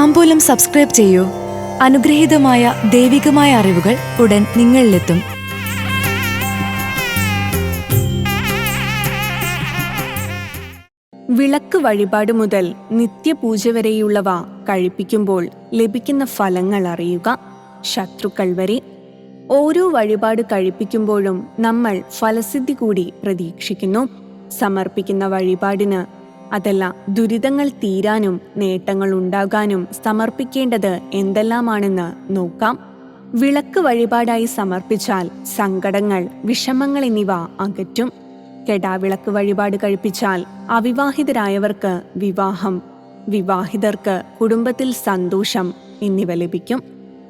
താമ്പൂലം subscribe ചെയ്യൂ. അനുഗ്രഹീതമായ ദൈവികമായ അറിവുകൾ ഉടൻ നിങ്ങളിലെത്തും. വിളക്ക് വഴിപാട് മുതൽ നിത്യപൂജ വരെയുള്ളവ കഴിപ്പിക്കുമ്പോൾ ലഭിക്കുന്ന ഫലങ്ങൾ അറിയുക. ശത്രുക്കൾ വരെ. ഓരോ വഴിപാട് കഴിപ്പിക്കുമ്പോഴും നമ്മൾ ഫലസിദ്ധി കൂടി പ്രതീക്ഷിക്കുന്നു. സമർപ്പിക്കുന്ന വഴിപാടിന് അതല്ല ദുരിതങ്ങൾ തീരാനും നേട്ടങ്ങൾ ഉണ്ടാകാനും സമർപ്പിക്കേണ്ടത് എന്തെല്ലാമാണെന്ന് നോക്കാം. വിളക്ക് വഴിപാടായി സമർപ്പിച്ചാൽ സങ്കടങ്ങൾ വിഷമങ്ങൾ എന്നിവ അകറ്റും. കെടാവിളക്ക് വഴിപാട് കഴിപ്പിച്ചാൽ അവിവാഹിതരായവർക്ക് വിവാഹം വിവാഹിതർക്ക് കുടുംബത്തിൽ സന്തോഷം എന്നിവ ലഭിക്കും.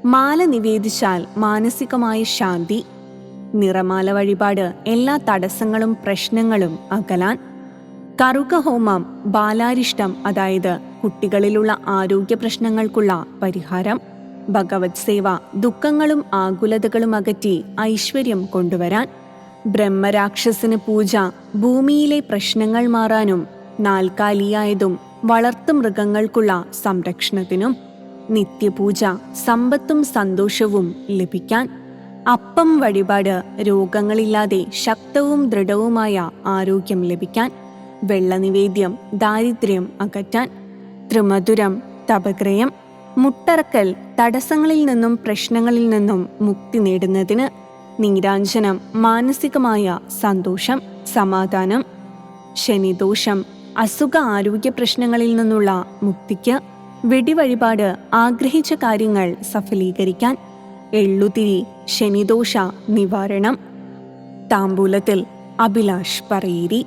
മാല നിവേദിച്ചാൽ മാനസികമായ ശാന്തി. നിറമാല വഴിപാട് എല്ലാ തടസ്സങ്ങളും പ്രശ്നങ്ങളും അകലാൻ. കറുക ഹോമം ബാലാരിഷ്ടം അതായത് കുട്ടികളിലുള്ള ആരോഗ്യ പ്രശ്നങ്ങൾക്കുള്ള പരിഹാരം ഭഗവത് സേവ ദുഃഖങ്ങളും ആകുലതകളും അകറ്റി ഐശ്വര്യം കൊണ്ടുവരാൻ ബ്രഹ്മരാക്ഷസിന് പൂജ ഭൂമിയിലെ പ്രശ്നങ്ങൾ മാറാനും നാൽക്കാലിയായതും വളർത്തു മൃഗങ്ങൾക്കുള്ള സംരക്ഷണത്തിനും നിത്യപൂജ സമ്പത്തും സന്തോഷവും ലഭിക്കാൻ അപ്പം വഴിപാട് രോഗങ്ങളില്ലാതെ ശക്തവും ദൃഢവുമായ ആരോഗ്യം ലഭിക്കാൻ വെള്ളനിവേദ്യം ദാരിദ്ര്യം അകറ്റാൻ ത്രിമധുരം തപഗ്രയം മുട്ടറക്കൽ തടസ്സങ്ങളിൽ നിന്നും പ്രശ്നങ്ങളിൽ നിന്നും മുക്തി നേടുന്നതിന് നീരാഞ്ജനം മാനസികമായ സന്തോഷം സമാധാനം ശനിദോഷം അസുഖ ആരോഗ്യ പ്രശ്നങ്ങളിൽ നിന്നുള്ള മുക്തിക്ക് വെടിവഴിപാട് ആഗ്രഹിച്ച കാര്യങ്ങൾ സഫലീകരിക്കാൻ എള്ളുതിരി ശനിദോഷ നിവാരണം താമ്പൂലത്തിൽ അഭിലാഷ് പറയേരി.